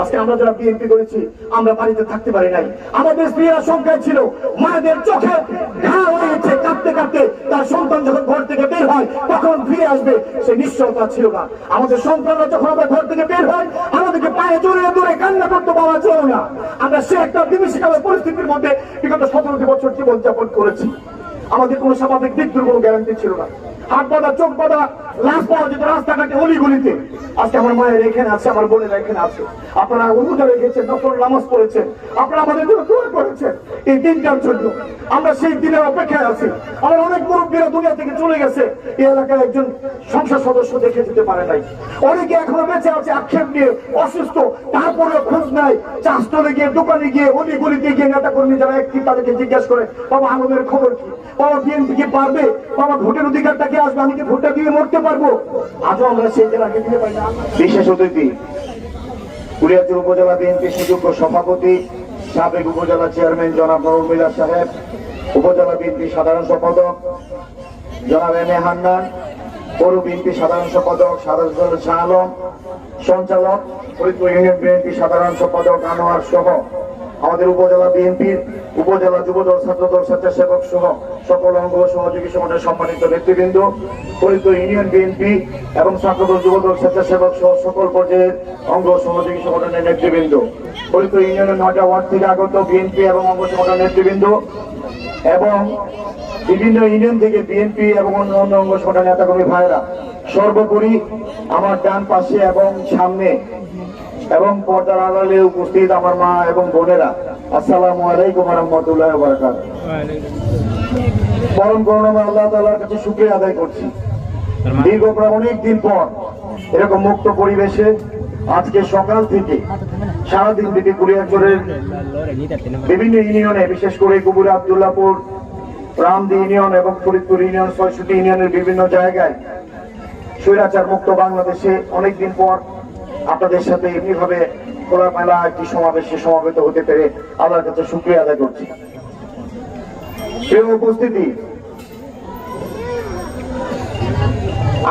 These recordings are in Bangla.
আজকে আমরা যারা বিএনপি করেছি, আমরা বাড়িতে থাকতে পারি নাই। আমাদের ছিল, মায়েদের চোখে হয়েছে কাঁদতে কাঁদতে তার সন্তান যখন ঘর থেকে বের হয়, তখন ফিরে আসবে, সে নিশ্চয়তা ছিল না। আমাদের সন্তানরা যখন আমরা ঘর থেকে বের হয়, আমাদেরকে পায়ে জড়িয়ে দূরে কান্না করতে পাওয়া ছিল না। আমরা সে একটা বিভীষিকার পরিস্থিতির মধ্যে বিগত সতেরোটি বছর জীবনযাপন করেছি। আমাদের কোনো স্বাভাবিক মৃত্যুর কোনো গ্যারান্টি ছিল না। হাত বাঁধা, চোখ বাঁধা, লাশ পাওয়া যেত রাস্তাঘাটে অলিগুলিতে। আজকে আমার মায়ের এখানে আছে, আমার বোনেরা এখানে আছে। আপনারা অনুজা রেখেছেন নকল নামাজ পড়েছেন। আপনারা আমাদের জন্য দোয়া করেছেন এই দিনটার জন্য। আমরা সেই দিনের অপেক্ষায় আছি। আমার অনেক মুরব্বীরা দুনিয়া থেকে চলে গেছে। এই এলাকার একজন সংসদ সদস্য দেখে যেতে পারে নাই। অনেকে এখনও বেঁচে আছে, আক্ষেপ নিয়ে অসুস্থ। তারপরে খোঁজ নাই। চাষতলে গিয়ে, দোকানে গিয়ে অলি গলিতে গিয়ে নেতা কর্মী যারা একটি তাদেরকে জিজ্ঞাসা করে, বাবা আমাদের খবর কি? বাবা, বিএনপি কি পারবে? বাবা, ভোটের অধিকারটা কি ভোটটা দিয়ে মরতে পারব? আজও আমরা সেই জেলাকে দিতে পারি বিশেষ অতিথি কুলিয়াচুর উপজেলা বিএনপি সুযোগ্য সভাপতি, সাবেক উপজেলা চেয়ারম্যান জনাব নুরুল মিলার সাহেব, উপজেলা বিএনপি সাধারণ সম্পাদক জনাব এম এ হান্নান, পৌর বিএনপি সাধারণ সম্পাদক সাধারণ শাহ আলম, সঞ্চালক ফরিদপুর ইউনিয়ন বিএনপি সাধারণ সম্পাদক আনোয়ার সহ আমাদের উপজেলা বিএনপির উপজেলা যুবদল, ছাত্রদল, স্বেচ্ছাসেবক সহ সকল অঙ্গ সহযোগী সমাজের সম্মানিত নেতৃবৃন্দ, ফরিদপুর ইউনিয়ন বিএনপি এবং ছাত্রদল, যুবদল, স্বেচ্ছাসেবক সহ সকল পর্যায়ের অঙ্গ সহযোগী সংগঠনের নেতৃবৃন্দ। ফরিদপুর ইউনিয়নের নয়টা ওয়ার্ড থেকে আগত বিএনপি এবং অঙ্গ সংগঠনের নেতৃবৃন্দ এবং বিভিন্ন ইউনিয়ন থেকে বিএনপি এবং অন্য অন্য অঙ্গ সংগঠনের নেতাকর্মী ভাইরা সর্বোপরি আমার ডান পাশে এবং সামনে এবং পর্দার আড়ালে উপস্থিত আমার মা এবং বোনেরা, আসসালামু আলাইকুম রহমতুল্লাহ বারাকাত পরম করুণাময় আল্লাহ তাআলার কাছে শুকরিয়া আদায় করছি। দীর্ঘ প্রায় অনেক দিন পর এরকম মুক্ত পরিবেশে আজকে সকাল থেকে সারাদিন থেকে কুড়িয়াচরের বিভিন্ন ইউনিয়নে, বিশেষ করে কুবুর আবদুল্লাপুর, রামদি ইউনিয়ন এবং ফরিদপুর ইউনিয়ন, ছয়ষট্টি ইউনিয়নের বিভিন্ন জায়গায় স্বৈরাচার মুক্ত বাংলাদেশে অনেকদিন পর আপনাদের সাথে এমনিভাবে খোলামেলা একটি সমাবেশে সমাবেত হতে পেরে আল্লাহর কাছে শুক্রিয়া আদায় করছি। উপস্থিতি,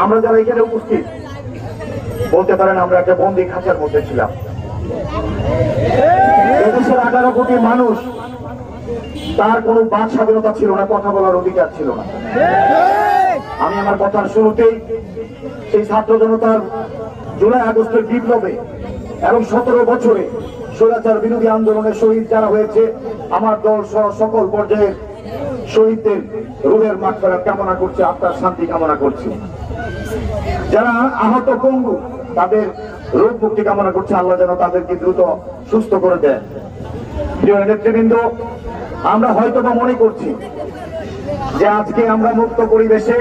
আমরা যারা এখানে উপস্থিত, বলতে পারেন আমরা একটা বন্দি খাঁচার মধ্যে ছিলাম। এদেশের আঠারো কোটি মানুষ, তার কোনো বাক স্বাধীনতা ছিল না, কথা বলার অধিকার ছিল না। আমি আমার কথার শুরুতেই সেই ছাত্র জনতার জুলাই আগস্টের বিপ্লবে এবং সতেরো বছরে স্বৈরাচার বিরোধী আন্দোলনে শহীদ যারা হয়েছে, আমার দল সহ সকল পর্যায়ের শহীদদের রুহের মাঠ কামনা করছে, আত্মার শান্তি কামনা করছে। যারা আহত পঙ্গু, তাদের রোগ মুক্তি কামনা করছে, আল্লাহ যেন তাদেরকে দ্রুত সুস্থ করে দেয়। নেতৃবৃন্দ, আমরা হয়তো বা মনে করছি যে আজকে আমরা মুক্ত পরিবেশে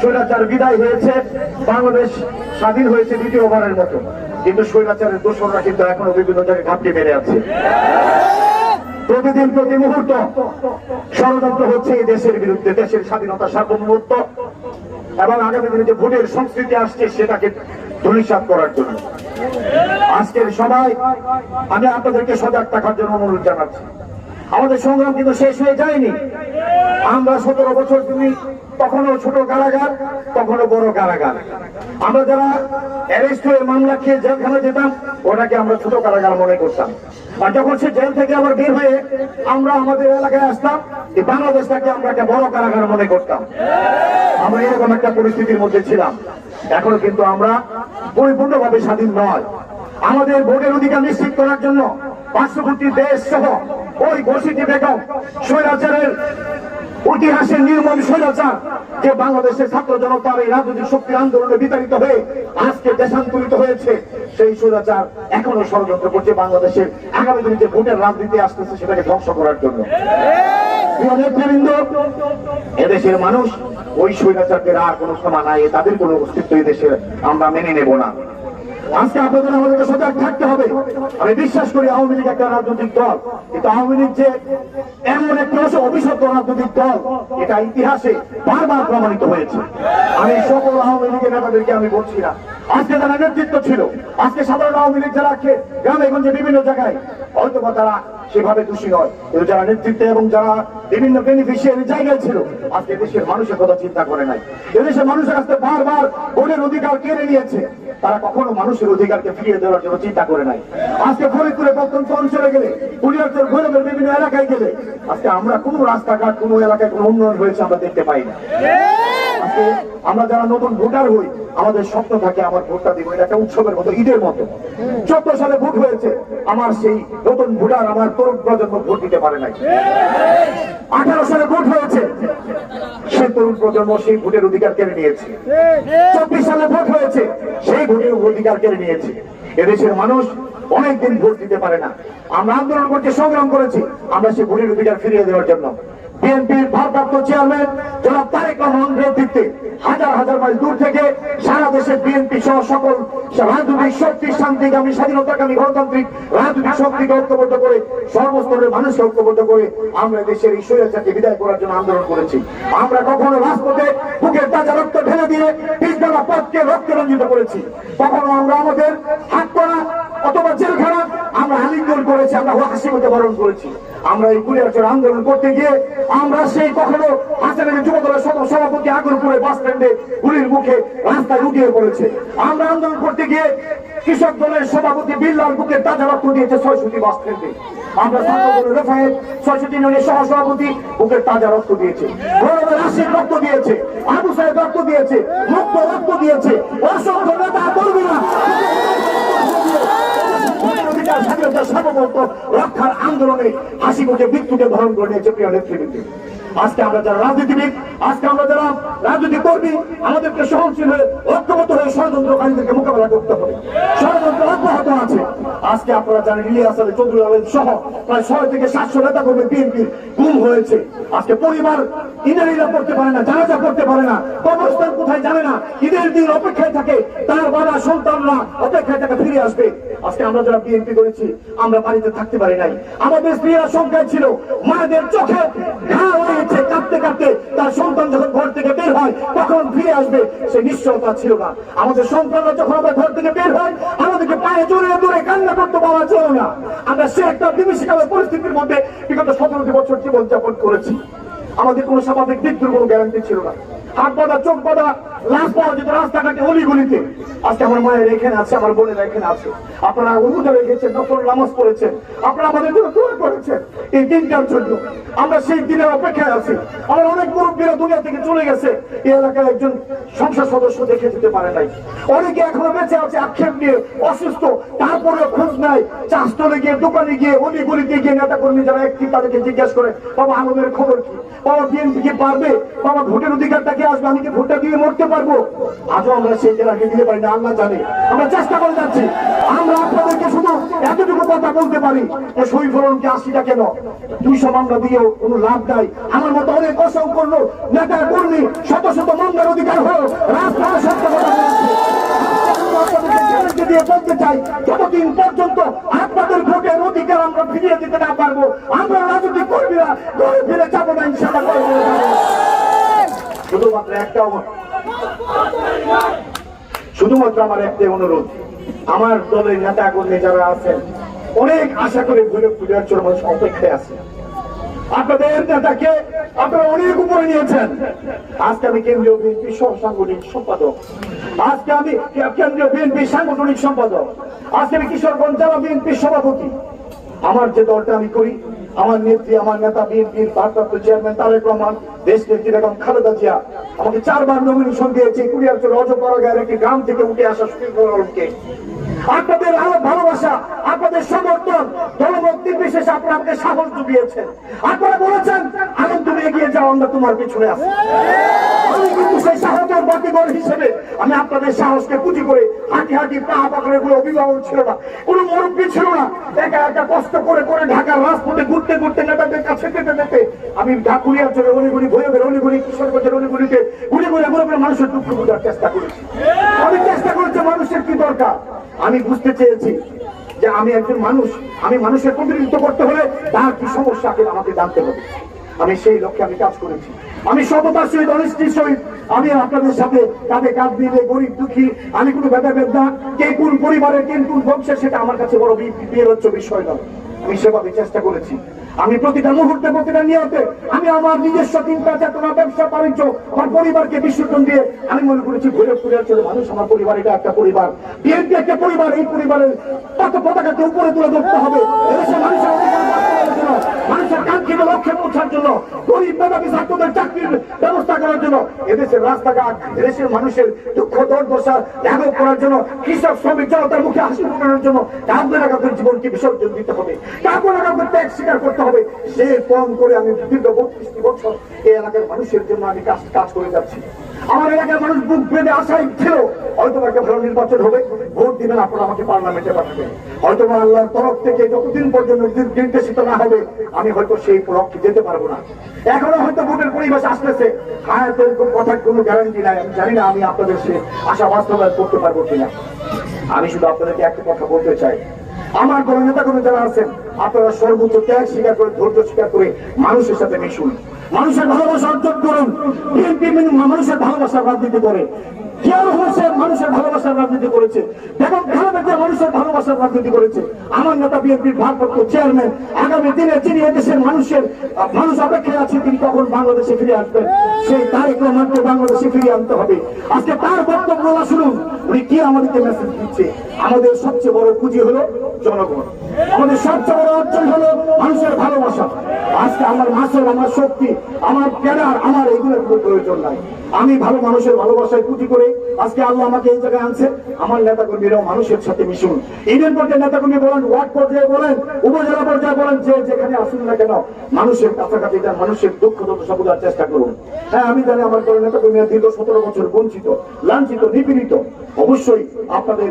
স্বৈরাচার বিদায় হয়েছে, বাংলাদেশ স্বাধীন হয়েছে দ্বিতীয়বারের মতো। কিন্তু স্বৈরাচারের দোষররা কিন্তু এখনও বিভিন্ন জায়গায় ঘাপটি বেড়ে আছে। প্রতিদিন, প্রতি মুহূর্ত ষড়যন্ত্র হচ্ছে এই দেশের বিরুদ্ধে। দেশের স্বাধীনতা সার্বভৌমত্ব এবং আগামী দিনে যে ভোটের সংস্কৃতি আসছে, সেটাকে ধূলিসাৎ করার জন্য। আজকের সবাই আমি আপনাদেরকে সজাগ থাকার জন্য অনুরোধ জানাচ্ছি। আমাদের সংগ্রাম কিন্তু শেষ হয়ে যায়নি। আমরা সতেরো বছর তুমি কখনো ছোট কারাগার, কখনো বড় কারাগার। আমরা যারা অ্যারেস্ট হয়ে মামলা খেয়ে জেলখানা যেতাম, ওটাকে আমরা ছোট কারাগার মনে করতাম। আর যখন সে জেল থেকে আবার বের হয়ে আমরা আমাদের এলাকায় আসতাম, এই বাংলাদেশটাকে আমরা একটা বড় কারাগার মনে করতাম। আমরা এরকম একটা পরিস্থিতির মধ্যে ছিলাম। এখন কিন্তু আমরা পরিপূর্ণভাবে স্বাধীন নয়। আমাদের ভোটের অধিকার নিশ্চিত করার জন্য পার্শ্ববর্তী দেশ সহ ওই ঘোষিত বেগম স্বৈরাচারের ঐতিহাসের নির্মম স্বৈরাচার যে বাংলাদেশের ছাত্র জনতার এই রাজনৈতিক শক্তি আন্দোলনে বিতাড়িত হয়ে আজকে দেশান্তরিত হয়েছে, সেই স্বৈরাচার এখনও ষড়যন্ত্র করছে বাংলাদেশের আগামী দিনে যে ভোটের রাজনীতি আসতেছে সেটাকে ধ্বংস করার জন্য। এদেশের মানুষ ওই স্বৈরাচারদের আর কোনো ক্ষমা নাই, তাদের কোনো অস্তিত্ব এই দেশে আমরা মেনে নেব না। আজকে আপনাদের আমাদেরকে সজাগ থাকতে হবে। আমি বিশ্বাস করি আওয়ামী লীগ একটা রাজনৈতিক দল। কিন্তু আওয়ামী লীগ যে এমন একটা অভিশপ্ত রাজনৈতিক দল, এটা ইতিহাসে বারবার প্রমাণিত হয়েছে। আমি সকল আওয়ামী লীগের নেতাদেরকে আমি বলছি না। আজকে তারা নেতৃত্ব ছিল, আজকে সাধারণ আওয়ামী লীগ যারা গ্রামে গঞ্জে বিভিন্ন জায়গায় হয়তো তারা সেভাবে দোষী নয়। কিন্তু যারা নেতৃত্বে এবং যারা বিভিন্ন বেনিফিশিয়ারি জায়গায় ছিল, আজকে দেশের মানুষের কথা চিন্তা করে নাই। এদেশের মানুষের কাছে বারবার ভোটের অধিকার কেড়ে নিয়েছে। তারা কখনো মানুষের অধিকারকে ফিরিয়ে দেওয়ার জন্য চিন্তা করে নাই। আজকে ফরিদপুরে প্রত্যন্ত অঞ্চলে গেলে কুড়িয়াচর ভৈরবের বিভিন্ন এলাকায় গেলে, আজকে আমরা কোনো রাস্তাঘাট, কোনো এলাকায় কোনো উন্নয়ন হয়েছে আমরা দেখতে পাই না। আজকে আমরা যারা নতুন ভোটার হই, আমাদের স্বপ্ন থাকে আমার ভোটটা দিব। এটা একটা উৎসবের মতো, ঈদের মতো। চোদ্দ সালে ভোট হয়েছে, আমার সেই নতুন ভোটার আমার তরুণ প্রজন্ম ভোট দিতে পারে নাই। আঠারো সালে ভোট হয়েছে, সেই তরুণ প্রজন্ম সেই ভোটের অধিকার কেড়ে নিয়েছে। চব্বিশ সালে ভোট হয়েছে, সেই ভোটের অধিকার কেড়ে নিয়েছে। এদেশের মানুষ অনেকদিন ভোট দিতে পারে না। আমরা আন্দোলন করতে সংগ্রাম করেছি, আমরা সেই ভোটের অধিকার ফিরিয়ে দেওয়ার জন্য। বিএনপির ভারপ্রাপ্ত চেয়ারম্যান জনাব তারেক রহমান নেতৃত্বে হাজার হাজার মাইল দূর থেকে সারা দেশে বিএনপি সহ সকল রাজনৈতিক শক্তি শান্তিকামী স্বাধীনতাকামী গণতান্ত্রিক রাজনৈতিক শক্তিকে ঐক্যবদ্ধ করে, সর্বস্তরের মানুষকে ঐক্যবদ্ধ করে আমরা দেশের এই স্বৈরাচারকে বিদায় করার জন্য আন্দোলন করেছি। আমরা কখনো রাজপথে বুকের তাজা রক্ত ঢেলে দিয়ে পিছবেলা পথকে রক্তে রঞ্জিত করেছি। কখনো আমরা আমাদের হাত করা অথবা জেলখানা আমরা আলিঙ্গন করেছি, আমরা হাসি মতে বরণ করেছি। আমরা এই কুড়িয়াচর আন্দোলন করতে গিয়ে আমরা সেই কখনো হাসিনের যুবদলের সভাপতি আগরপুরে বাস স্ট্যান্ডে গুলির মুখে রাস্তায় লুটিয়ে পড়েছে। আমরা আন্দোলন করতে গিয়ে কৃষক দলের সভাপতি বিল্লাল বুকে তাজা রক্ত দিয়েছে ছয়শটি বাস স্ট্যান্ডে। আমরা ছাত্র দলের রেফায়েত সহ সভাপতি বুকে তাজা রক্ত দিয়েছে। আশির রক্ত দিয়েছে, আবু সাহেব রক্ত দিয়েছে, মুক্ত রক্ত দিয়েছে। অসংখ্য নেতা কর্মীরা অধিকার স্বাধীনতা সার্বভৌমত্ব রক্ষার আন্দোলনে হাসি মুখে মৃত্যুকে ধারণ করে নিয়েছে প্রিয় নেতৃবৃন্দ। আজকে আমরা যারা রাজনীতিবিদ, আজকে আমরা যারা রাজনীতি কর্মী, আমাদেরকে সহনশীল হয়ে ঐক্যবদ্ধ হয়ে ষড়যন্ত্রকারীদেরকে মোকাবেলা করতে হবে। ষড়যন্ত্র অব্যাহত আছে। আজকে আপনারা জানেন ইলিয়াস আলী চৌধুরী আলম সহ প্রায় ছয় থেকে সাতশো নেতা কর্মী বিএনপির গুম হয়েছে। আজকে পরিবার ছিল, মায়েদের চোখে ঘা হয়েছে তার সন্তান যখন ঘর থেকে বের হয়, তখন ফিরে আসবে, সে নিশ্চয়তা ছিল না। আমাদের সন্তানরা যখন আমরা ঘর থেকে বের হয়, আমাদেরকে পায়ে জড়িয়ে ধরে কান্না করতে পাওয়া ছিল না। আমরা সে একটা বিভীষিকার পরিস্থিতির মধ্যে বিগত সতেরোটি বছর জীবনযাপন করেছি। আমাদের কোনো স্বাভাবিক মৃত্যুর কোনো গ্যারান্টি ছিল না। হাত বাঁধা চোখ বাঁধা লাশ পাওয়া যেত রাস্তাঘাটে অলিগুলিতে, আজকে আমার মায়ের এখানে আছে, আমার বোনেরা এখানে আছে। আপনারা রেখেছেন নকল নামাজ পড়েছেন, আপনারা আমাদের জন্য করেছেন এই দিনটার জন্য। আমরা সেই দিনের অপেক্ষায় আছি। আমার অনেক মুরব্বীরা দুনিয়া থেকে চলে গেছে। এই এলাকায় একজন সদস্য দেখে যেতে পারে নাই। অনেকে এখনও বেঁচে আছে, আক্ষেপ নিয়ে অসুস্থ তারপরে খোঁজ নাই। চাষতলে গিয়ে, দোকানে গিয়ে অলি গলিতে গিয়ে নেতা কর্মী যারা একটি তাদেরকে জিজ্ঞাসা করে, বাবা, আলমের খবর কি? বাবা বিএনপি কি পারবে? বাবা, ভোটের অধিকারটা কি আসবে? আমি কি ভোটটা দিয়ে মরতে পারব। আজও আমরা সেই জেলাকে দিতে পারি না, আল্লাহ জানে। আমরা চেষ্টা করে যাচ্ছি। আমরা আপনাদেরকে শুধু এতটুকু কথা বলতে পারি যে সই ফলনকে আশিটা কেন? দুইশো মামলা দিয়েও কোনো লাভ নাই। আমার মতো অনেক অসংখ্য নেতা, কর্মী, শত শত মামলার অধিকার হয়েও রাস্তায় সত্য কথা শুধুমাত্র একটা। শুধুমাত্র আমার একটাই অনুরোধ, আমার দলের নেতা কর্মী যারা আছেন, অনেক আশা করে ঘুরে পুজোর জন্য মানুষ অপেক্ষায় আছে। আপনাদের নেতাকে আপনারা অনেক উপরে নিয়েছেন। আজকে আমি কেন্দ্রীয় বিএনপি সহ সাংগঠনিক সম্পাদক। আজকে আমি কেন্দ্রীয় বিএনপি সাংগঠনিক সম্পাদক। আজকে আমি কিশোরগঞ্জ জেলা বিএনপির সভাপতি। আমার যে দলটা আমি করি আমার নেত্রী, আমার নেতা, বিএনপির ভারপ্রাপ্ত চেয়ারম্যান তারেক রহমান দেশ নেত্রী বেগম খালেদা জিয়া। আমাকে চারবার নমিনেশন দিয়েছে কুড়িয়ারচর অজপাড়া গায়ের একটি গ্রাম থেকে উঠে আসা সুফিকুল আলমকে আপনাদের আরও ভালোবাসা, আপনাদের সমর্থন দলমত নির্বিশেষে আপনারা আমাকে সাহস জুগিয়েছেন আপনারা বলেছেন, আনন্দ তুমি এগিয়ে যাও, আমরা তোমার পিছনে আছি। আমি আপনাদের সাহসকে পুঁজি করে হাঁটি হাঁটি পা কোনো অভিভাবক ছিল না, কোনো মুরব্বী ছিল না। একা একা কষ্ট করে করে ঢাকার রাজপথে ঘুরতে ঘুরতে নেতাদের কাছে আমি ঢাকুরিয়ার জন্য অলিগুলি ভৈরবের অলিগুলি কিশোরগঞ্জের অলিগুলিতে ঘুরে ঘুরে ঘুরে ঘুরে মানুষের দুঃখ বোঝার চেষ্টা করেছি। আমি চেষ্টা করেছি মানুষের কি দরকার? আমি বুঝতে চেয়েছি যে আমি একজন মানুষ, আমি মানুষের প্রতিনিধিত্ব করতে হলে তার কি সমস্যা আমাকে জানতে হবে। আমি সেই লক্ষ্যে আমি কাজ করেছি। আমি সততার সহিত অনিষ্টির সহিত আমি আপনাদের সাথে কাঁধে কাঁধ দিলে গরিব দুঃখী, আমি কোনো ভেদা ভেদ না, কে কোন পরিবারের, কে কোন বংশের, সেটা আমার কাছে বড় বিয়ের হচ্ছে বিষয় নয়। আমি সেভাবে চেষ্টা করেছি। আমি প্রতিটা মুহূর্তে, প্রতিটা নিয়তে আমি আমার নিজস্ব চিন্তা, চেতনা, ব্যবসা, বাণিজ্য, আমার পরিবারকে বিসর্জন দিয়ে আমি মনে করেছি ঘুরে ভৈরবপুরে চলে মানুষ আমার পরিবার, এটা একটা পরিবার। বিএনপি একটা পরিবার, এই পরিবারের পতাকাকে উপরে তুলে ধরতে হবে? মানুষের কাঙ্ক্ষিত লক্ষ্যে পৌঁছার জন্য, গরিব মেধাবী ছাত্রদের চাকরির ব্যবস্থা করার জন্য, এদেশের রাস্তাঘাট, এদেশের মানুষের দুঃখ, দুর্দশা লাঘব করার জন্য, কৃষক, শ্রমিক, জনতার মুখে হাসি ফোটানোর জন্য কাউকে না জীবনকে বিসর্জন দিতে হবে। না কাউকে ত্যাগ স্বীকার করতে হবে। সে কম করে আমি দীর্ঘ বত্রিশটি বছর এই এলাকার মানুষের জন্য আমি কাজ করে যাচ্ছি। আমার এলাকার মানুষ বুক বেঁধে আশাই ছিল হয়তো একটা ভালো নির্বাচন হবে, ভোট দিবেন আপনারা আমাকে পার্লামেন্টে পাঠাবেন। হয়তো আল্লাহর তরফ থেকে যতদিন পর্যন্ত নির্দেশিত না হবে, আমি হয়তো সেই লক্ষ্যে যেতে পারব না। এখনও হয়তো ভোটের পরিবেশ আসতেছে। হায়াতের কোনো কথার কোনো গ্যারান্টি নাই। আমি জানি না আমি আপনাদের সে আশা বাস্তবায়ন করতে পারব কিনা। আমি শুধু আপনাদেরকে একটা কথা বলতে চাই। আমার কোন নেতা কোনো যারা আছেন, আপনারা সর্বোচ্চ ত্যাগ স্বীকার করে, ধৈর্য স্বীকার করে মানুষের সাথে মিশুন। মানুষের ভালোবাসা অর্জন করুন। বিএনপি মানুষের ভালোবাসার রাজনীতি করে আছে, তিনি কখন বাংলাদেশে আসবেন? সেই বাংলাদেশে ফিরিয়ে আনতে হবে। উনি আমাদের সবচেয়ে বড় পুঁজি হলো জনগণ। সবচেয়ে বড় অর্জন হলো মানুষের ভালোবাসা। আজকে আমার মাসের আমার শক্তি, আমার ক্যাডার আমার এগুলোর কোনো প্রয়োজন নাই। আমি ভালো মানুষের ভালোবাসায় পুঁজি করে আজকে আল্লাহ আমাকে এই জায়গায় আনছে। আমার নেতা কর্মীরাও মানুষের সাথে মিশুন। ইউনিয়ন পর্যায়ে নেতা কর্মী বলেন, ওয়ার্ড পর্যায়ে বলেন, উপজেলা পর্যায়ে বলেন, যে যেখানে আসুন না কেন, মানুষের কাছাকাছি যান, মানুষের দুঃখ দুর্দশা বোঝার চেষ্টা করুন। হ্যাঁ আমি জানি আমার দলের নেতা কর্মীরা দীর্ঘ সতেরো বছর বঞ্চিত, লাঞ্ছিত, নিপীড়িত। অবশ্যই আপনাদের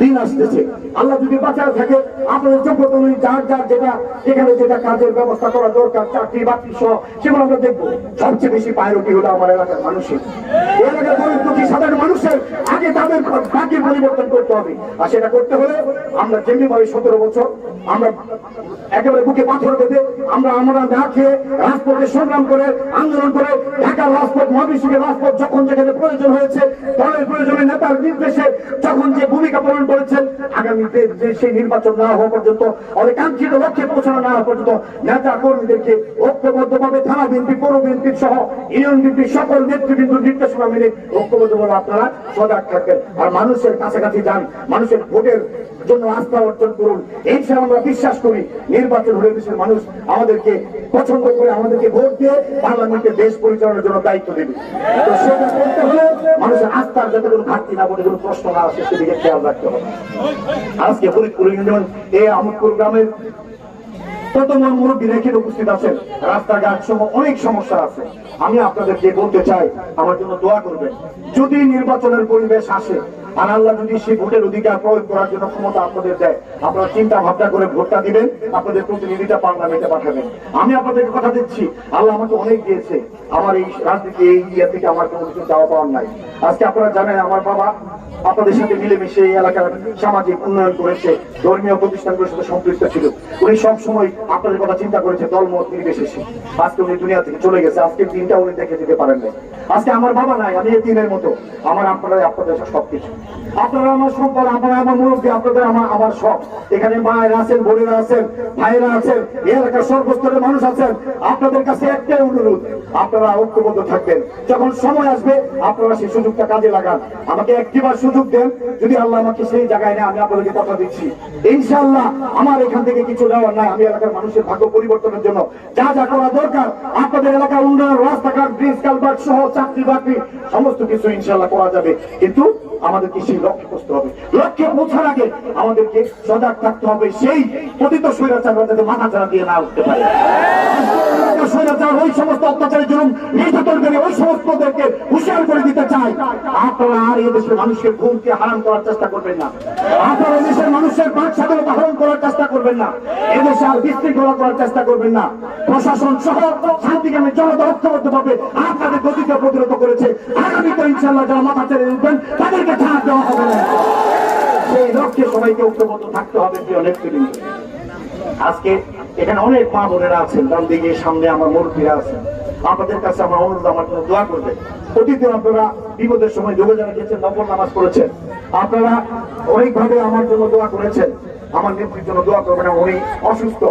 দিন আসতেছে। আল্লাহ যদি বাঁচায় থাকে, আপনাদের যোগ্যতা অনুযায়ী যার যার যেটা, এখানে যেটা কাজের ব্যবস্থা করা দরকার, চাকরি, বাকরি সহ, সেগুলো আমরা দেখব। সবচেয়ে বেশি পায়রটি হলো আমার এলাকার মানুষের। সতেরো বছর, আমরা একেবারে বুকে আমরা আমরা খেয়ে রাজপথে সংগ্রাম করে, আন্দোলন করে মহাবিশ্বের রাজপথ যখন যেখানে প্রয়োজন হয়েছে, দলের প্রয়োজনে নেতার নির্দেশে যখন যে ভূমিকা পালন করেছেন। আগামীতে যে সেই নির্বাচন না হওয়া পর্যন্ত অনেক কাঙ্ক্ষিত লক্ষ্যে পৌঁছানো না হওয়া পর্যন্ত নেতা কর্মীদেরকে ঐক্যবদ্ধভাবে থানা বিএনপি, পৌর বিএনপির সহ ইউনিয়ন বিএনপির সকল নেতৃবৃন্দ নির্দেশনা মেনে ঐক্যবদ্ধভাবে আপনারা সজাগ থাকবেন। আর মানুষের কাছাকাছি যান, মানুষের ভোটের জন্য আস্থা অর্জন করুন। এইসব আমরা বিশ্বাস করি নির্বাচন হলে দেশের মানুষ আমাদেরকে পছন্দ করে, আমাদেরকে ভোট দিয়ে পার্লামেন্টে দেশ পরিচালনার জন্য দায়িত্ব দেবে। তো সেটা করতে হলে মানুষের আস্থার যাতে কোনো ঘাটতি না বলে কোনো প্রশ্ন না আসে, সেদিকে খেয়াল রাখতে হবে। আজকে ফরিদপুর ইউনিয়ন এই আমুদপুর গ্রামের মুরব্বী রেখে উপস্থিত আছেন। রাস্তাঘাট সহ অনেক সমস্যা আছে। আমি আপনাদেরকে বলতে চাই, আমার জন্য দোয়া করবেন। যদি নির্বাচনের পরিবেশ আসে, আর আল্লাহ যদি সেই ভোটের অধিকার প্রয়োগ করার জন্য ক্ষমতা আপনাদের দেয়, আপনারা চিন্তা ভাবনা করে ভোটটা দিবেন, আপনাদের প্রতিনিধিটা পার্লামেন্টে পাঠাবেন। আমি আপনাদেরকে কথা দিচ্ছি, আল্লাহ আমাকে অনেক দিয়েছে। আমার এই রাজনীতি এই ইয়ে থেকে আমার কোনো কিছু চাওয়া পাওয়ার নাই। আজকে আপনারা জানেন, আমার বাবা আপনাদের সাথে মিলেমিশে এই এলাকার সামাজিক উন্নয়ন করেছে, ধর্মীয় প্রতিষ্ঠানগুলোর সাথে সম্পৃক্ত ছিল। উনি সব সময় আপনাদের কথা চিন্তা করেছে দলমত নির্বিশেষে। আজকে উনি দুনিয়া থেকে চলে গেছে, আজকে দিনটা উনি দেখে দিতে পারেন না আজকে আমার বাবা নাই, আমি এই দিনের মতো। আমার আপনারা আপনাদের সবকিছু। আপনারা আমার সম্পদ, আপনারা আমার মুরব্বী, আপনাদের আমার আমার সব। এখানে মায়েরা আছেন, বোনেরা আছেন, ভাইয়েরা আছেন, এলাকার সর্বস্তরের মানুষ আছেন। আপনাদের কাছে একটাই অনুরোধ আপনারা ঐক্যবদ্ধ থাকবেন। যখন সময় আসবে, আপনারা সেই সুযোগটা কাজে লাগান। আমাকে একটিবার সুযোগ দেন, যদি আল্লাহ আমাকে সেই জায়গায় না আমি আপনাদেরকে কথা দিচ্ছি। ইনশাআল্লাহ, আমার এখান থেকে কিছু নেওয়ার নাই। আমি এলাকার মানুষের ভাগ্য পরিবর্তনের জন্য যা যা করা দরকার, আপনাদের এলাকার উন্নয়ন, রাস্তাঘাট ব্রিজ কালভার্ট সহ চাকরি বাকরি সমস্ত কিছু ইনশাল্লাহ করা যাবে। কিন্তু আমাদেরকে সেই লক্ষ্যে পৌঁছতে হবে। লক্ষ্যে পৌঁছার আগে আমাদেরকে সজাগ থাকতে হবে। সেই পতিত স্বৈরাচাররা যাতে মাথা ছাড়া দিয়ে না উঠতে পারে। আপনাদের গতিকে প্রতিরোধ করেছে। আগামীতে ইনশাল্লাহ যারা মাথা ছেড়ে দিবেন তাদেরকে ছাড় দেওয়া হবে না সেই লক্ষ্যে সবাইকে ঐক্যবদ্ধ থাকতে হবে প্রিয় নেতৃবৃন্দ আজকে এখানে অনেক মা বোনেরা আছেন, ডান দিকে, সামনে আমার মুরব্বীরা আছেন। আপনাদের কাছে আমার অনুরোধ, আমার জন্য দোয়া করবেন। প্রতিদিন আপনারা বিপদের সময় যোগাযোগ গেছেন, নফল নামাজ পড়েছেন, আপনারা অনেকভাবে আমার জন্য দোয়া করেছেন, আমার নেত্রীর জন্য দোয়া করবেন উনি অসুস্থ।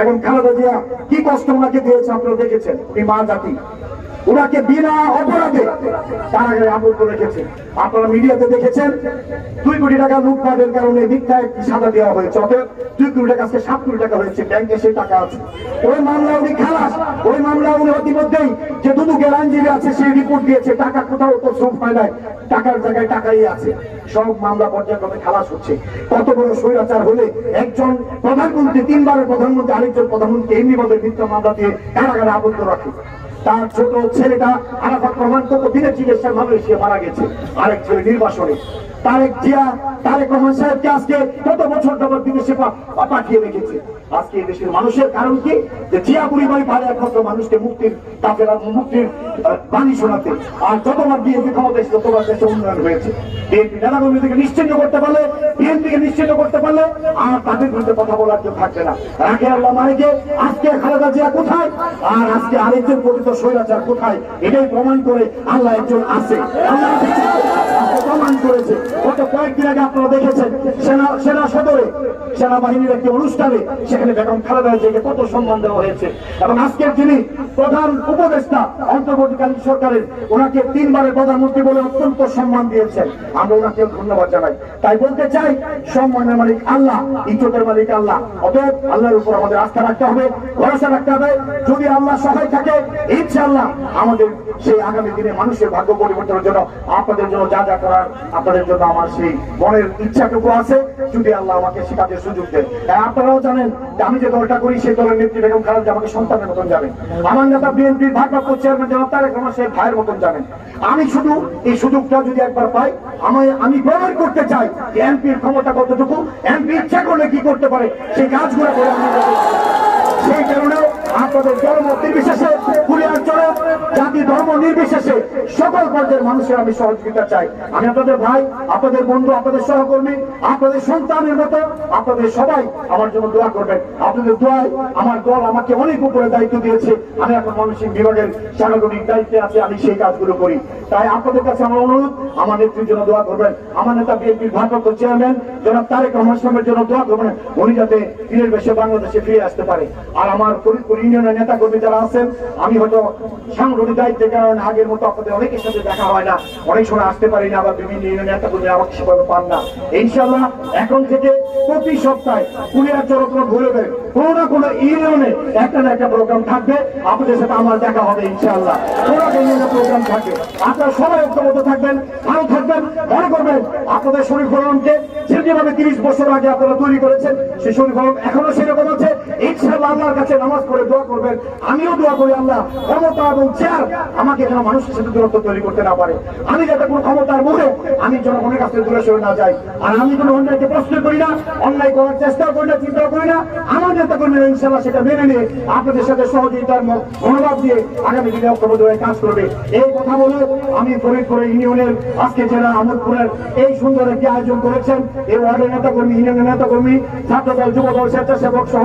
এবং খালেদা জিয়া কি কষ্ট ওনাকে দিয়েছে আপনারা দেখেছেন? উনি মা জাতি। ওনাকে বিনা অপরাধে কারাগারে আবদ্ধ রেখেছে। আপনারা মিডিয়াতে দেখেছেন, দুই কোটি টাকা লুটপাটের কারণে মিথ্যা একটি সাদা দেওয়া হয়েছে। অতএব দুই কোটি টাকা, আজকে সাত কোটি টাকা হয়েছে, ব্যাংকে সেই টাকা আছে। ওই মামলা উনি খালাস, ওই মামলা উনি অতিমধ্যেই যে দুদুকের আইনজীবী আছে, সেই রিপোর্ট দিয়েছে, টাকা কোথাও তো সুপ হয় নাই, টাকার জায়গায় টাকাই আছে। সব মামলা পর্যায়ক্রমে খালাস হচ্ছে। কত বড় স্বৈরাচার হলে একজন প্রধানমন্ত্রী, তিনবারের প্রধানমন্ত্রী, আরেকজন প্রধানমন্ত্রী এমনি ভাবে মিথ্যা মামলা দিয়ে কারাগারে আবদ্ধ রাখে। তার ছোট ছেলেটা আরাফাত প্রমাণ করতো দিনের চিকিৎসার মালয়েশিয়া মারা গেছে। আরেক ছেলে নির্বাসনে। তারেক জিয়া, তারেক রহমান সাহেবকে আজকে কত বছর যাবত বিদেশে পাঠিয়ে রেখেছে? আজকে দেশের মানুষের কারণ কি? যে জিয়া পরিবারই পারে একমাত্র মানুষকে মুক্তির কাফেলা মুক্তির বাণী শোনাতে। আর যতবার বিএনপি ক্ষমতা এসে ততবার দেশে উন্নয়ন হয়েছে। বিএনপি নিশ্চিন্ন করতে পারলে, বিএনপিকে নিশ্চিন্ন করতে পারলে আর তাদের বিরুদ্ধে কথা বলার কেউ থাকবে না। রাখে আল্লাহ মালিকে, আজকে খালেদা জিয়া কোথায়? আর আজকে আরেকজন প্রকৃত স্বৈরাচার কোথায়? এটাই প্রমাণ করে আল্লাহ একজন আছে। আল্লাহ প্রমাণ করেছে। গত কয়েকদিন আগে আপনারা দেখেছেন, সেনা সেনা সদরে, সেনাবাহিনীর একটি অনুষ্ঠানে সেখানে বেগম খালেদা জিয়াকে কত সম্মান দেওয়া হয়েছে। এবং আজকের যিনি প্রধান উপদেষ্টা অন্তর্বর্তীকালীন সরকারের, ওনাকে তিনবারের প্রধানমন্ত্রী বলে অত্যন্ত সম্মান দিয়েছেন। আমরা ওনাকে ধন্যবাদ জানাই। তাই বলতে চাই, সম্মানের মালিক আল্লাহ, ইজ্জতের মালিক আল্লাহ। অতএব আল্লাহর উপর আমাদের আস্থা রাখতে হবে, ভরসা রাখতে হবে। যদি আল্লাহ সহায় থাকে, ইনশাআল্লাহ আমাদের সেই আগামী দিনে মানুষের ভাগ্য পরিবর্তনের জন্য, আপনাদের জন্য যা যা করার, আপনাদের জন্য আমার সেই মনের ইচ্ছাটুকু আছে। যদি আল্লাহ আমাকে কাজের সুযোগ দেন। আপনারাও জানেন আমি যে দলটা করি, সেই দলের নেত্রী বেগম খালেদা আমাকে সন্তানের মতন জানেন। আমার আমি শুধু এই সুযোগটা যদি একবার পাই, আমি প্রমাণ করতে চাই এমপির ক্ষমতা কতটুকু, এমপি ইচ্ছা করলে কি করতে পারে, সেই কাজগুলো করে সেই কারণে আপনাদের জনমত নির্বিশেষে কুড়িয়াঞ্চলে জাতি, ধর্ম নির্বিশেষে সকল পর্যায়ের মানুষের আমি সহযোগিতা চাই। আমি আপনাদের ভাই, আপনাদের বন্ধু, আপনাদের সহকর্মী, আপনাদের সন্তানের মতো আপনাদের সবাই আমার জন্য দোয়া করবেন। আপনাদের দোয়ায় আমার দল আমাকে অনেক উপরে দায়িত্ব দিয়েছে। আমি এখন মানসিক বিভাগের সাংগঠনিক দায়িত্বে আছে, আমি সেই কাজগুলো করি। তাই আপনাদের কাছে আমার অনুরোধ, আমার নেত্রীর জন্য দোয়া করবেন। আমার নেতা বিএনপির ভারপ্রাপ্ত চেয়ারম্যান, জনাব তারেক রহমান সাহেবের জন্য দোয়া করবেন। উনি যাতে দিনের বেশে বাংলাদেশে ফিরে আসতে পারে। আর আমার ফরিদপুর ইউনিয়নের নেতা কর্মী যারা আছেন, আমি হয়তো সাংগঠনিক দায়িত্বের কারণে আগের মতো আপনাদের অনেকের সাথে দেখা হয় না। অনেক সময় আসতে পারি না বা বিভিন্ন নেতা কর্মী আমাকে সেভাবে পান না। ইনশাল্লাহ এখন থেকে প্রতি সপ্তাহে কুড়িয়ার চরত্র ঘুরে বের কোনো না কোনো ইউনিয়নে একটা না একটা প্রোগ্রাম থাকবে। আপনাদের সাথে আমার দেখা হবে ইনশাল্লাহ কোনো না কোনো প্রোগ্রাম থাকবে। আপনারা সবাই ঐক্যবদ্ধ থাকবেন, ভালো থাকবেন। মনে করবেন, আপনাদের শরীর ফলনকে যেভাবে তিরিশ বছর আগে আপনারা তৈরি করেছেন, সেই শরীর ফলন এখনও সেরকম আছে। আল্লাহর কাছে নামাজ পড়ে দোয়া করবেন। আমিও দোয়া করি আল্লাহ। ক্ষমতা এবং চেয়ার আমাকে যেন মানুষের সাথে দূরত্ব তৈরি করতে না পারে। আমি যাতে কোনো ক্ষমতার মুখে আমি জনগণের দূরে সরে না যাই। আর আমি কোনো অন্যায়কে প্রশ্ন করি না, অন্যায় করার চেষ্টা করি না, চিন্তা করি না। আমার নেতা কর্মীরা সেটা মেনে নিয়ে আপনাদের সাথে সহযোগিতার মনোভাব দিয়ে আগামী দিনে ঐক্যবদ্ধ কাজ করবে। এই কথা বলে আমি ইউনিয়নের আজকে জেলা এই সুন্দর একটি আয়োজন করেছেন। এই ওয়ার্ডের নেতা কর্মী ইউনিয়নের নেতা কর্মী ছাত্র দল যুব দল স্বেচ্ছাসেবক সহ